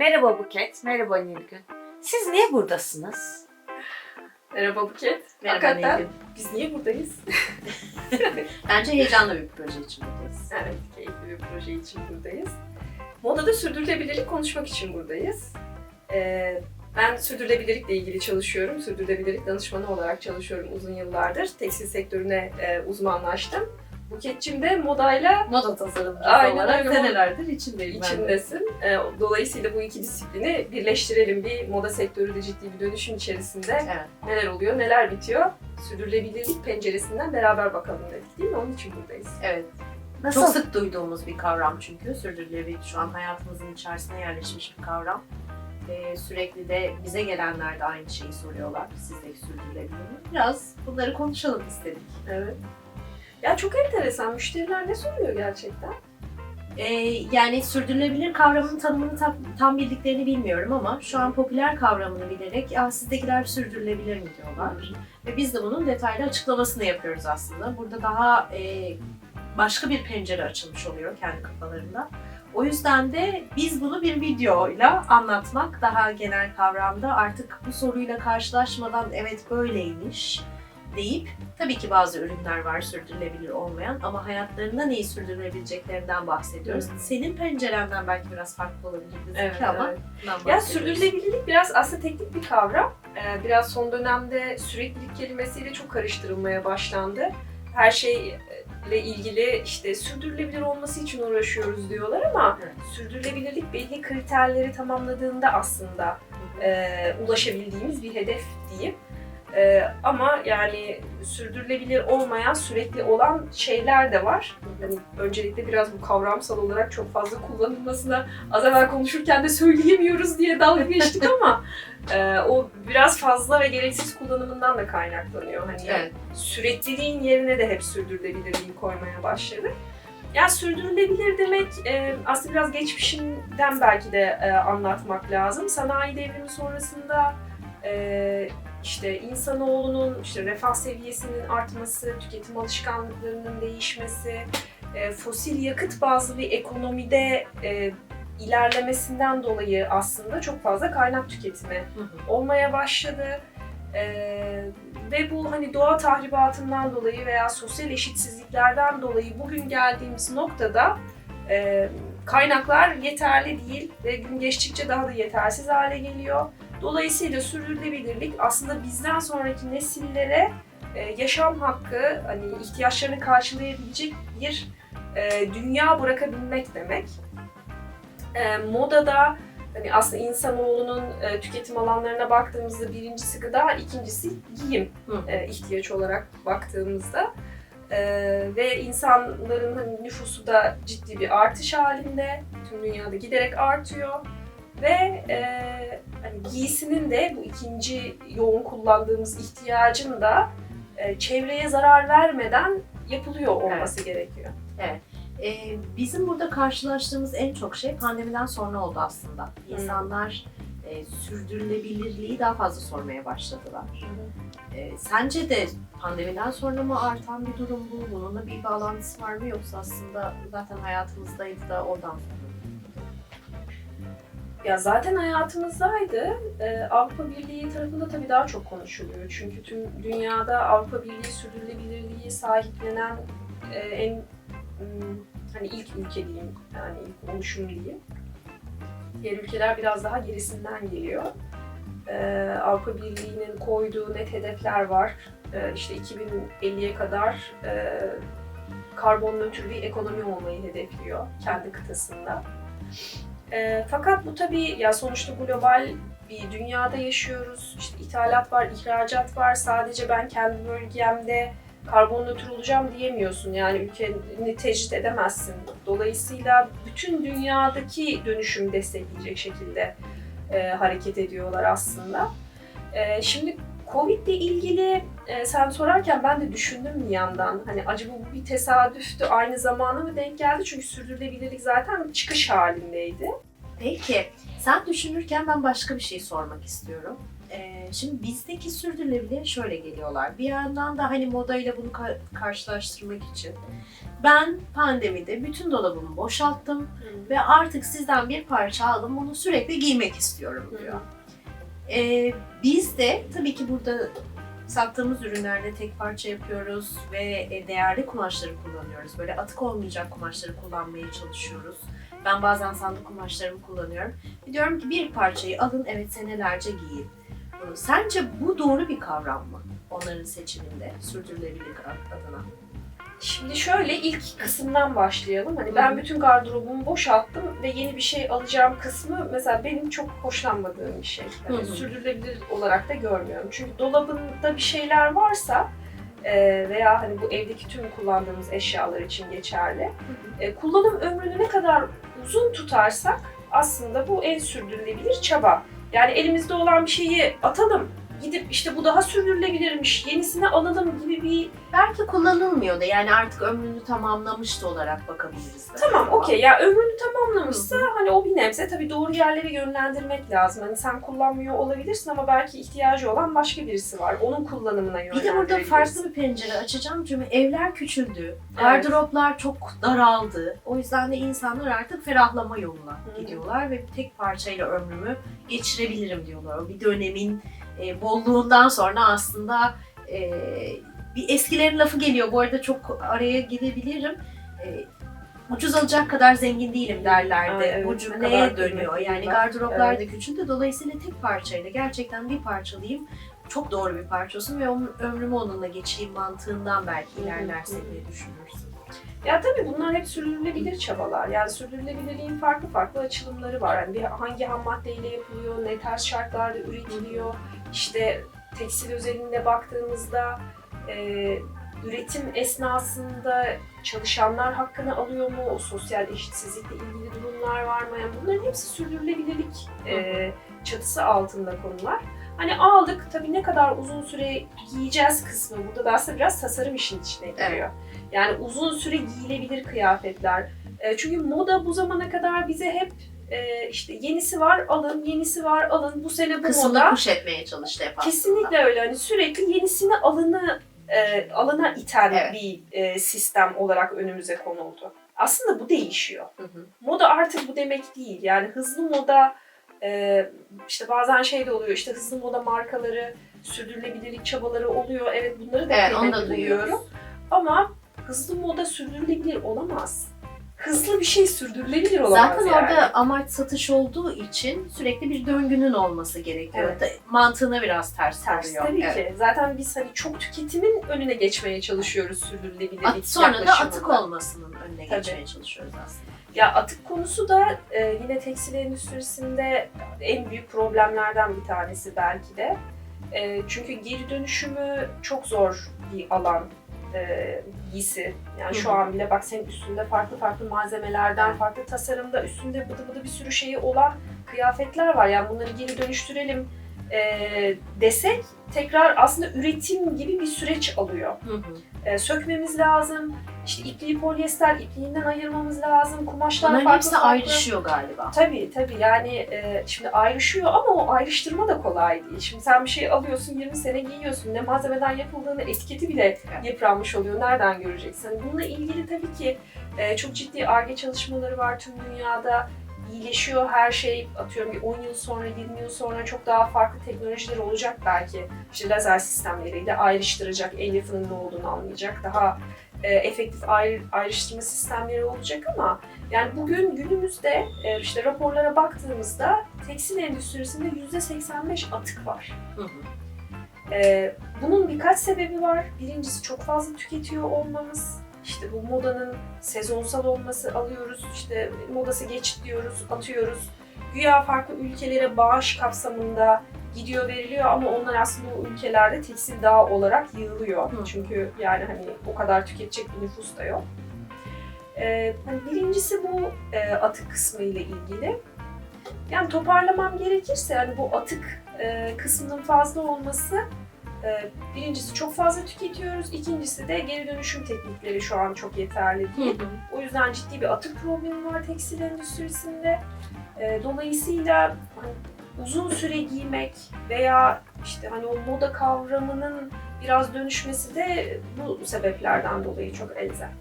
Merhaba Buket, merhaba Nilgün. Siz niye buradasınız? Merhaba Buket. Merhaba Hakikaten Nilgün. biz niye buradayız? Bence heyecanlı bir proje için buradayız. evet, keyifli bir proje için buradayız. Modada sürdürülebilirlik konuşmak için buradayız. Ee, ben sürdürülebilirlikle ilgili çalışıyorum. Sürdürülebilirlik danışmanı olarak çalışıyorum uzun yıllardır. Tekstil sektörüne e, uzmanlaştım. Buketçim de modayla Moda tasarımcısı Aynen olarak öyle. senelerdir içindeyim ben de. içindesin. Ee, dolayısıyla bu iki disiplini birleştirelim. Bir moda sektörü de ciddi bir dönüşüm içerisinde. Evet. Neler oluyor, neler bitiyor? Sürdürülebilirlik penceresinden beraber bakalım dedik değil mi? Onun için buradayız. evet. Nasıl? Çok sık duyduğumuz bir kavram çünkü sürdürülebilirlik şu an hayatımızın içerisine yerleşmiş bir kavram. Ve sürekli de bize gelenler de aynı şeyi soruyorlar. Sizdeki sürdürülebilir mi? Biraz bunları konuşalım istedik. Evet. Ya çok enteresan. Müşteriler ne soruyor gerçekten? Ee, yani sürdürülebilir kavramının tanımını tam, tam bildiklerini bilmiyorum ama şu an popüler kavramını bilerek ya sizdekiler sürdürülebilir mi diyorlar. Ve biz de bunun detaylı açıklamasını yapıyoruz aslında. Burada daha e, başka bir pencere açılmış oluyor kendi kafalarında. O yüzden de biz bunu bir videoyla anlatmak daha genel kavramda artık bu soruyla karşılaşmadan evet böyleymiş deyip tabii ki bazı ürünler var sürdürülebilir olmayan ama hayatlarında neyi sürdürülebileceklerinden bahsediyoruz. Hı. Senin pencerenden belki biraz farklı olabilir Evet, ama evet. bundan Ya sürdürülebilirlik biraz aslında teknik bir kavram. Ee, biraz son dönemde süreklilik kelimesiyle çok karıştırılmaya başlandı. Her şeyle ilgili işte sürdürülebilir olması için uğraşıyoruz diyorlar ama Evet. sürdürülebilirlik belli kriterleri tamamladığında aslında e, ulaşabildiğimiz bir hedef diyeyim. E, ama yani sürdürülebilir olmayan, sürekli olan şeyler de var. Hani öncelikle biraz bu kavramsal olarak çok fazla kullanılmasına az evvel konuşurken de söyleyemiyoruz diye dalga geçtik ama e, o biraz fazla ve gereksiz kullanımından da kaynaklanıyor. Hani Evet. sürekliliğin yerine de hep sürdürülebilirliği koymaya başladık. Yani sürdürülebilir demek e, aslında biraz geçmişinden belki de e, anlatmak lazım. Sanayi devrimi sonrasında e, işte insanoğlunun işte refah seviyesinin artması, tüketim alışkanlıklarının değişmesi, e, fosil yakıt bazlı bir ekonomide e, ilerlemesinden dolayı aslında çok fazla kaynak tüketimi Hı hı. olmaya başladı. Ee, ve bu hani doğa tahribatından dolayı veya sosyal eşitsizliklerden dolayı bugün geldiğimiz noktada e, kaynaklar yeterli değil ve gün geçtikçe daha da yetersiz hale geliyor. Dolayısıyla sürdürülebilirlik aslında bizden sonraki nesillere e, yaşam hakkı, hani ihtiyaçlarını karşılayabilecek bir e, dünya bırakabilmek demek. E, modada hani aslında insanoğlunun tüketim alanlarına baktığımızda birincisi gıda, ikincisi giyim Hı. ihtiyaç olarak baktığımızda. E, ve insanların hani nüfusu da ciddi bir artış halinde. Tüm dünyada giderek artıyor. Ve e, hani giysinin de bu ikinci yoğun kullandığımız ihtiyacın da e, çevreye zarar vermeden yapılıyor olması gerekiyor. Ee, bizim burada karşılaştığımız en çok şey pandemiden sonra oldu aslında. İnsanlar e, sürdürülebilirliği daha fazla sormaya başladılar. Ee, sence de pandemiden sonra mı artan bir durum bu? Bununla bir bağlantısı var mı yoksa aslında zaten hayatımızdaydı da oradan sonra? Ya zaten hayatımızdaydı. Ee, Avrupa Birliği tarafında tabii daha çok konuşuluyor. Çünkü tüm dünyada Avrupa Birliği sürdürülebilirliği sahiplenen e, en hmm, hani ilk ülke diyeyim, yani ilk oluşum diyeyim. Diğer ülkeler biraz daha gerisinden geliyor. Ee, Avrupa Birliği'nin koyduğu net hedefler var. Ee, işte 2050'ye kadar e, karbon nötr bir ekonomi olmayı hedefliyor kendi kıtasında. E, fakat bu tabii ya sonuçta global bir dünyada yaşıyoruz. İşte ithalat var, ihracat var. Sadece ben kendi bölgemde karbon nötr olacağım diyemiyorsun. Yani ülkeni tecrit edemezsin. Dolayısıyla bütün dünyadaki dönüşüm destekleyecek şekilde e, hareket ediyorlar aslında. E, şimdi Covid ile ilgili e, sen sorarken ben de düşündüm bir yandan. Hani acaba bu bir tesadüftü, aynı zamana mı denk geldi? Çünkü sürdürülebilirlik zaten çıkış halindeydi. Peki sen düşünürken ben başka bir şey sormak istiyorum. Ee, şimdi bizdeki sürdürülebilir şöyle geliyorlar. Bir yandan da hani modayla bunu ka- karşılaştırmak için. Ben pandemide bütün dolabımı boşalttım ve artık sizden bir parça aldım bunu sürekli giymek istiyorum diyor. Ee, biz de tabii ki burada sattığımız ürünlerde tek parça yapıyoruz ve e, değerli kumaşları kullanıyoruz. Böyle atık olmayacak kumaşları kullanmaya çalışıyoruz. Ben bazen sandık kumaşlarımı kullanıyorum. Diyorum ki bir parçayı alın evet senelerce giyin. Sence bu doğru bir kavram mı? Onların seçiminde sürdürülebilirlik adına. Şimdi şöyle ilk kısımdan başlayalım. Hani ben bütün gardırobumu boşalttım ve yeni bir şey alacağım kısmı mesela benim çok hoşlanmadığım bir şey. Hı hı. sürdürülebilir olarak da görmüyorum. Çünkü dolabında bir şeyler varsa e, veya hani bu evdeki tüm kullandığımız eşyalar için geçerli. E, kullanım ömrünü ne kadar uzun tutarsak aslında bu en sürdürülebilir çaba. Yani elimizde olan bir şeyi atalım, gidip işte bu daha sürdürülebilirmiş, yenisini alalım gibi bir Belki kullanılmıyor da yani artık ömrünü tamamlamış da olarak bakabiliriz. de. Tamam okey ya ömrünü tamamlamışsa hani o bir nebze tabii doğru yerlere yönlendirmek lazım. Hani sen kullanmıyor olabilirsin ama belki ihtiyacı olan başka birisi var. Onun kullanımına Bir de burada yönlendirebilirsin. farklı bir pencere açacağım çünkü evler küçüldü, gardıroplar çok daraldı. O yüzden de insanlar artık ferahlama yoluna Hı. gidiyorlar ve tek parçayla ömrümü geçirebilirim diyorlar. O bir dönemin e, bolluğundan sonra aslında e, bir eskilerin lafı geliyor. Bu arada çok araya gidebilirim. E, ucuz alacak kadar zengin değilim derlerdi. Aa, evet, Bu cümleye dönüyor. Yani gardıroplar Evet. da küçüldü. Dolayısıyla tek parçayla gerçekten bir parçalayayım çok doğru bir parça olsun ve ömrümü onunla geçireyim mantığından belki ilerlersek diye düşünürsün. Ya tabii bunlar hep sürdürülebilir çabalar. Yani sürdürülebilirliğin farklı farklı açılımları var. Yani bir hangi ham maddeyle yapılıyor, ne tarz şartlarda üretiliyor. İşte tekstil özelinde baktığımızda e, üretim esnasında çalışanlar hakkını alıyor mu? O sosyal eşitsizlikle ilgili durumlar var mı? Yani bunların hepsi sürdürülebilirlik e, çatısı altında konular. Hani aldık tabii ne kadar uzun süre giyeceğiz kısmı burada da aslında biraz tasarım işin içine giriyor. Yani uzun süre giyilebilir kıyafetler. E, çünkü moda bu zamana kadar bize hep e, işte yenisi var alın, yenisi var alın. Bu sene bu Kısımda moda. kuş etmeye çalıştı hep aslında. Kesinlikle öyle. Hani sürekli yenisini alını e, alına iten Evet. bir e, sistem olarak önümüze konuldu. Aslında bu değişiyor. Hı hı. Moda artık bu demek değil. Yani hızlı moda e, işte bazen şey de oluyor. işte hızlı moda markaları sürdürülebilirlik çabaları oluyor. Evet bunları da Evet onu kıymetli da buluyorum. duyuyoruz. Ama hızlı moda sürdürülebilir olamaz. Hızlı bir şey sürdürülebilir olamaz Zaten yani. orada amaç satış olduğu için sürekli bir döngünün olması gerekiyor. Evet. Da- Mantığına biraz ters, ters oluyor. tabii Evet. ki. Zaten biz hani çok tüketimin önüne geçmeye çalışıyoruz sürdürülebilirlik At, sonra da yaklaşımında. atık olmasının önüne Tabii. geçmeye çalışıyoruz aslında. Ya atık konusu da e, yine tekstil endüstrisinde en büyük problemlerden bir tanesi belki de. E, çünkü geri dönüşümü çok zor bir alan e, giysi. Yani şu an bile bak senin üstünde farklı farklı malzemelerden, farklı tasarımda, üstünde bıdı bıdı bir sürü şeyi olan kıyafetler var. Yani bunları geri dönüştürelim e, desek tekrar aslında üretim gibi bir süreç alıyor. Hı hı. E, sökmemiz lazım. İşte ipliği polyester, ipliğinden ayırmamız lazım. Kumaşlar Bunların farklı hepsi farklı. ayrışıyor galiba. Tabii tabii yani e, şimdi ayrışıyor ama o ayrıştırma da kolay değil. Şimdi sen bir şey alıyorsun 20 sene giyiyorsun. Ne malzemeden yapıldığını etiketi bile Evet. yıpranmış oluyor. Nereden göreceksin? Bununla ilgili tabii ki e, çok ciddi ARGE çalışmaları var tüm dünyada. İyileşiyor her şey. Atıyorum bir 10 yıl sonra, 20 yıl sonra çok daha farklı teknolojiler olacak belki. İşte lazer sistemleriyle ayrıştıracak, elyafının ne olduğunu anlayacak. Daha e, efektif ayrı, ayrıştırma sistemleri olacak ama yani bugün günümüzde e, işte raporlara baktığımızda tekstil endüstrisinde %85 atık var. Hı hı. E, bunun birkaç sebebi var. Birincisi çok fazla tüketiyor olmamız. İşte bu modanın sezonsal olması alıyoruz. İşte modası geç diyoruz, atıyoruz. Güya farklı ülkelere bağış kapsamında gidiyor veriliyor ama onlar aslında o ülkelerde tekstil dağ olarak yığılıyor. Hı. Çünkü yani hani o kadar tüketecek bir nüfus da yok. Ee, hani birincisi bu e, atık kısmı ile ilgili. Yani toparlamam gerekirse yani bu atık e, kısmının fazla olması birincisi çok fazla tüketiyoruz, ikincisi de geri dönüşüm teknikleri şu an çok yeterli Hı değil. hı. O yüzden ciddi bir atık problemi var tekstil endüstrisinde. E, dolayısıyla hani uzun süre giymek veya işte hani o moda kavramının biraz dönüşmesi de bu sebeplerden dolayı çok elzem.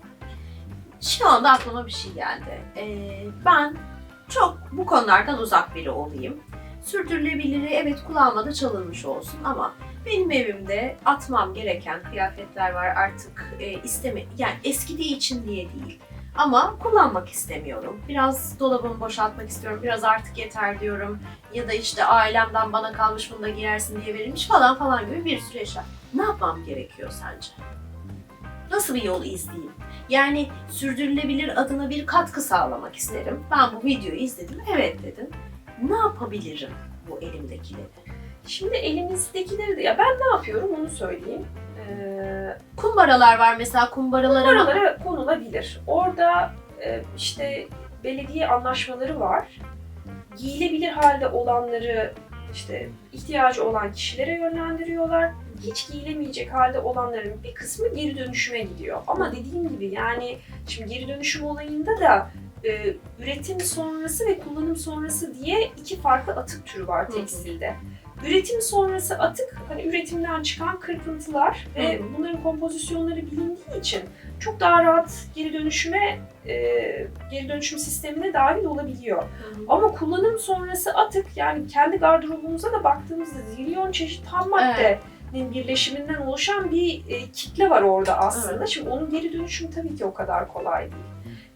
Şu anda aklıma bir şey geldi. Ee, ben çok bu konulardan uzak biri olayım. Sürdürülebiliri evet kullanmada çalınmış olsun ama benim evimde atmam gereken kıyafetler var artık e, isteme yani eskidiği için diye değil. Ama kullanmak istemiyorum. Biraz dolabımı boşaltmak istiyorum. Biraz artık yeter diyorum. Ya da işte ailemden bana kalmış bunu da giyersin diye verilmiş falan falan gibi bir sürü eşya. Ne yapmam gerekiyor sence? Nasıl bir yol izleyeyim? Yani sürdürülebilir adına bir katkı sağlamak isterim. Ben bu videoyu izledim, evet dedin. Ne yapabilirim bu elimdekileri? Şimdi elimizdekileri de ya ben ne yapıyorum onu söyleyeyim. Ee, Kumbaralar var mesela kumbaralara Oralara konulabilir. Orada e, işte belediye anlaşmaları var. Giyilebilir halde olanları işte ihtiyacı olan kişilere yönlendiriyorlar. Hiç giyilemeyecek halde olanların bir kısmı geri dönüşüme gidiyor. Ama dediğim gibi yani şimdi geri dönüşüm olayında da e, üretim sonrası ve kullanım sonrası diye iki farklı atık türü var Hı hı. Üretim sonrası atık, hani üretimden çıkan kırpıntılar ve Hı hı. bunların kompozisyonları bilindiği için çok daha rahat geri dönüşüme, e, geri dönüşüm sistemine dahil olabiliyor. Ama kullanım sonrası atık, yani kendi gardırobumuza da baktığımızda zilyon çeşit ham maddenin birleşiminden oluşan bir e, kitle var orada aslında. Evet. Şimdi onun geri dönüşümü tabii ki o kadar kolay değil.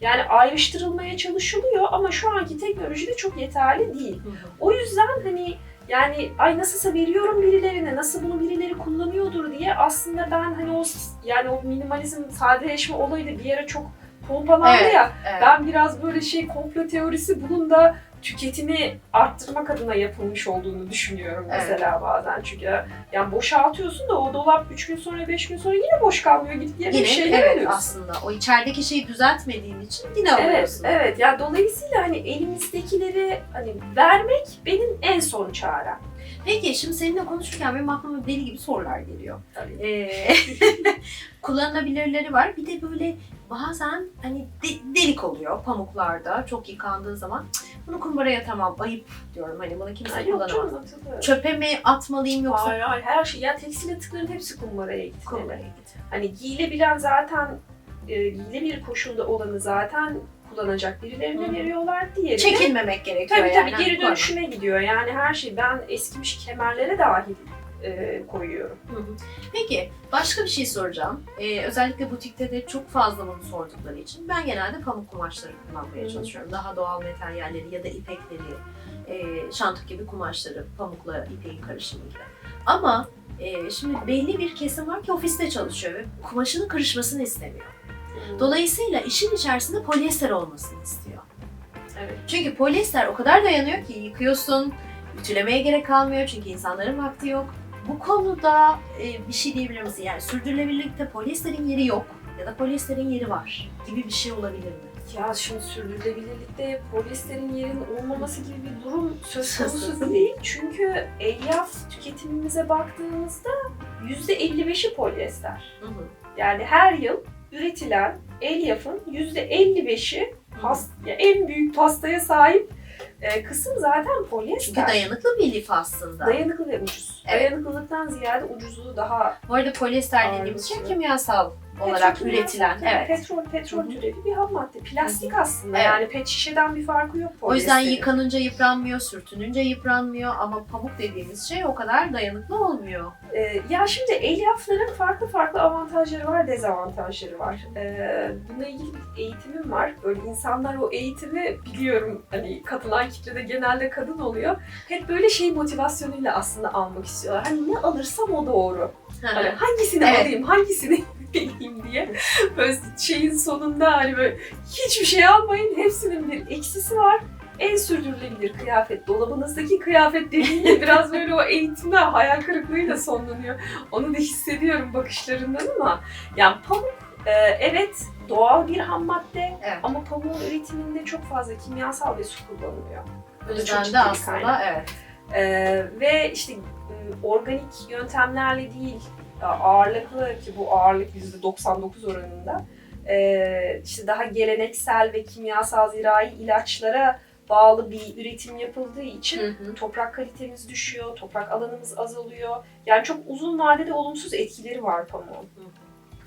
Yani ayrıştırılmaya çalışılıyor ama şu anki teknolojide çok yeterli değil. O yüzden hani yani ay nasılsa veriyorum birilerine, nasıl bunu birileri kullanıyordur diye aslında ben hani o yani o minimalizm, sadeleşme olayı da bir yere çok pompalandı Evet, ya. Evet. Ben biraz böyle şey komplo teorisi bunun da tüketimi arttırmak adına yapılmış olduğunu düşünüyorum Evet. mesela bazen. Çünkü yani boşaltıyorsun da o dolap 3 gün sonra 5 gün sonra yine boş kalmıyor. Gidip yerine Yine bir şeyler evet alıyorsun. aslında o içerideki şeyi düzeltmediğin için yine Evet, alıyorsun. evet. Ya dolayısıyla hani elimizdekileri hani vermek benim en son çarem. Peki şimdi seninle konuşurken benim aklıma deli gibi sorular geliyor. Tabii. Ee, kullanılabilirleri var. Bir de böyle bazen hani de- delik oluyor pamuklarda çok yıkandığı zaman. "Cık, Bunu kumbaraya atamam ayıp diyorum. Hani bunu kimse Ay, yok kullanamaz. Çöpe mi atmalıyım yoksa Hayır hayır her şey. Ya tekstil atıkların hepsi kumbaraya gitmeli. kumbaraya git. Hani giyilebilen zaten e, giyilebilir koşulda olanı zaten kullanacak birilerine Hı. veriyorlar. Diğeri de Çekinmemek gerekiyor tabii yani. tabii geri Koyma. dönüşüme gidiyor. Yani her şey ben eskimiş kemerlere dahil e, koyuyorum. Hı hı. Peki başka bir şey soracağım. Ee, özellikle butikte de çok fazla bunu sordukları için ben genelde pamuk kumaşları kullanmaya çalışıyorum. Daha doğal materyalleri ya da ipekleri, e, şantuk gibi kumaşları, pamukla ipeğin karışımı gibi. Ama e, şimdi belli bir kesim var ki ofiste çalışıyor ve kumaşının kırışmasını istemiyor. Dolayısıyla işin içerisinde polyester olmasını istiyor. Evet. Çünkü polyester o kadar dayanıyor ki yıkıyorsun, ütülemeye gerek kalmıyor çünkü insanların vakti yok. Bu konuda e, bir şey diyebilir misin? Yani sürdürülebilirlikte polyesterin yeri yok ya da polyesterin yeri var gibi bir şey olabilir mi? Ya şimdi sürdürülebilirlikte polyesterin yerinin olmaması gibi bir durum söz konusu değil. Çünkü elyaf tüketimimize baktığımızda %55'i polyester. Hı hı. Yani her yıl üretilen elyafın %55'i pas, ya en büyük pastaya sahip e, kısım zaten polyester. Çünkü dayanıklı bir lif aslında. Dayanıklı ve ucuz. Evet. Dayanıklılıktan ziyade ucuzluğu daha Bu arada polyester dediğimiz şey kimyasal olarak Petrol üretilen. Evet. Petrol, petrol türevi bir ham madde. Plastik Hı aslında Evet. yani pet şişeden bir farkı yok O yüzden yıkanınca yıpranmıyor, sürtününce yıpranmıyor ama pamuk dediğimiz şey o kadar dayanıklı olmuyor. Ee, ya şimdi elyafların farklı farklı avantajları var, dezavantajları var. Ee, bununla ilgili bir eğitimim var. Böyle insanlar o eğitimi biliyorum hani katılan kitlede genelde kadın oluyor. Hep böyle şey motivasyonuyla aslında almak istiyorlar. Hani ne alırsam o doğru. Hani hangisini Evet. alayım, hangisini vereyim diye. Böyle şeyin sonunda hani böyle hiçbir şey almayın, hepsinin bir eksisi var. En sürdürülebilir kıyafet, dolabınızdaki kıyafet dediğinde biraz böyle o eğitimler hayal kırıklığıyla sonlanıyor. Onu da hissediyorum bakışlarından ama yani pamuk e, evet doğal bir ham madde Evet. ama pamuğun üretiminde çok fazla kimyasal ve su kullanılıyor. Bu da çok ciddi de aslında kaynak. evet. Ee, ve işte organik yöntemlerle değil, ağırlıklı ki bu ağırlık %99 oranında, e, işte daha geleneksel ve kimyasal zirai ilaçlara bağlı bir üretim yapıldığı için Hı hı. toprak kalitemiz düşüyor, toprak alanımız azalıyor. Yani çok uzun vadede olumsuz etkileri var pamuğun.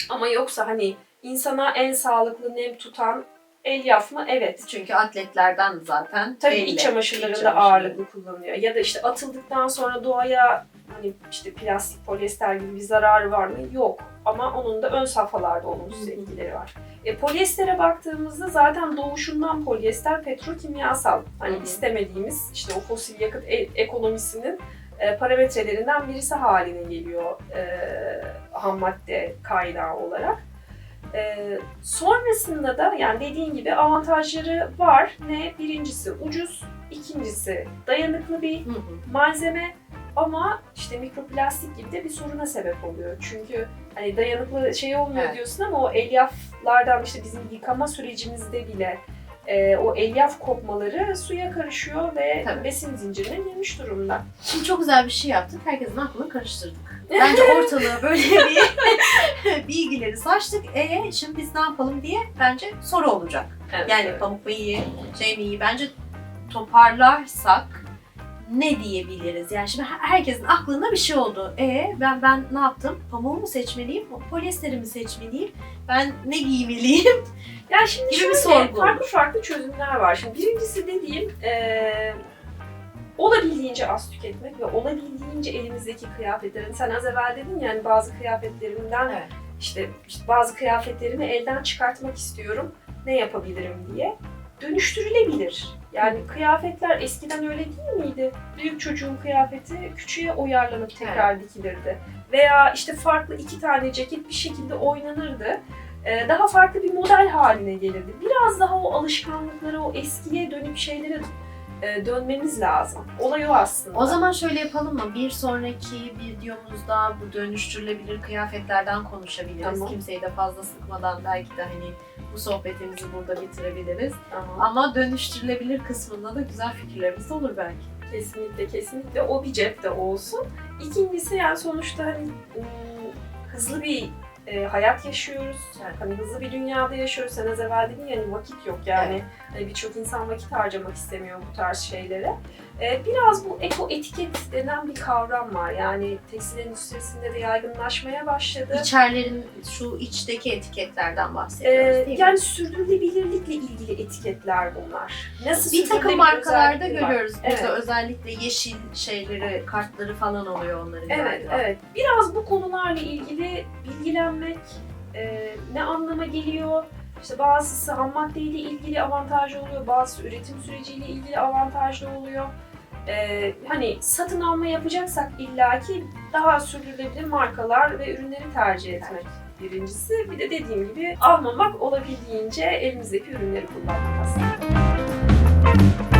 Ama yoksa hani insana en sağlıklı nem tutan elyaf mı? Evet. Çünkü atletlerden zaten Tabii belli. iç çamaşırlarında İç ağırlıklı kullanılıyor. Ya da işte atıldıktan sonra doğaya hani işte plastik, polyester gibi bir zararı var mı? Yok. Ama onun da ön safhalarda olumsuz etkileri var. E, polyestere baktığımızda zaten doğuşundan polyester petrokimyasal. Hani istemediğimiz işte o fosil yakıt e- ekonomisinin e, parametrelerinden birisi haline geliyor e, ham madde kaynağı olarak. E, sonrasında da yani dediğin gibi avantajları var. Ne? Birincisi ucuz, ikincisi dayanıklı bir Hı hı. malzeme ama işte mikroplastik gibi de bir soruna sebep oluyor. Çünkü hani dayanıklı şey olmuyor Evet. diyorsun ama o elyaflardan işte bizim yıkama sürecimizde bile e, o elyaf kopmaları suya karışıyor ve Tabii. besin zincirine girmiş durumda. Şimdi çok güzel bir şey yaptık. Herkesin aklını karıştırdık. Bence ortalığa böyle bir bilgileri saçtık. E şimdi biz ne yapalım diye bence soru olacak. Evet, Yani evet. pamuk mu iyi, şey mi iyi? Bence toparlarsak ne diyebiliriz? Yani şimdi her- herkesin aklında bir şey oldu. E ben ben ne yaptım? Pamuğu mu seçmeliyim? Polyesteri mi seçmeliyim? Ben ne giymeliyim? Yani şimdi gibi şöyle bir sorgu farklı olur. farklı çözümler var. Şimdi birincisi dediğim eee olabildiğince az tüketmek ve olabildiğince elimizdeki kıyafetlerin sen az evvel dedin yani bazı kıyafetlerimden Evet. işte, işte bazı kıyafetlerimi elden çıkartmak istiyorum. Ne yapabilirim diye. Dönüştürülebilir. Yani kıyafetler eskiden öyle değil miydi? Büyük çocuğun kıyafeti küçüğe uyarlanıp tekrar dikilirdi. Veya işte farklı iki tane ceket bir şekilde oynanırdı. Ee, Daha farklı bir model haline gelirdi. Biraz daha o alışkanlıklara, o eskiye dönüp şeylere e, dönmemiz lazım. Olay o aslında. O zaman şöyle yapalım mı? Bir sonraki videomuzda bu dönüştürülebilir kıyafetlerden konuşabiliriz. Tamam. Kimseyi de fazla sıkmadan belki de hani bu sohbetimizi burada bitirebiliriz. Tamam. Ama dönüştürülebilir kısmında da güzel fikirlerimiz olur belki. Kesinlikle kesinlikle o bir cepte olsun. İkincisi yani sonuçta hani ım, hızlı bir e, hayat yaşıyoruz. Evet. Hani hızlı bir dünyada yaşıyoruz. Sen az evvel dedin yani vakit yok yani. Hani birçok insan vakit harcamak istemiyor bu tarz şeylere. E, biraz bu eko etiket denen bir kavram var. Yani tekstil endüstrisinde de yaygınlaşmaya başladı. İçerlerin şu içteki etiketlerden bahsediyoruz Ee, değil mi? yani sürdürülebilirlikle ilgili etiketler bunlar. Nasıl bir takım markalarda özellikleri var? görüyoruz. Burada Evet. özellikle yeşil şeyleri, kartları falan oluyor onların Evet, galiba. evet. Biraz bu konularla ilgili bilgilenmek e, ne anlama geliyor? İşte bazısı ham maddeyle ilgili avantajlı oluyor, bazısı üretim süreciyle ilgili avantajlı oluyor. E, hani satın alma yapacaksak illaki daha sürdürülebilir markalar ve ürünleri tercih etmek birincisi. Bir de dediğim gibi almamak olabildiğince elimizdeki ürünleri kullanmak aslında.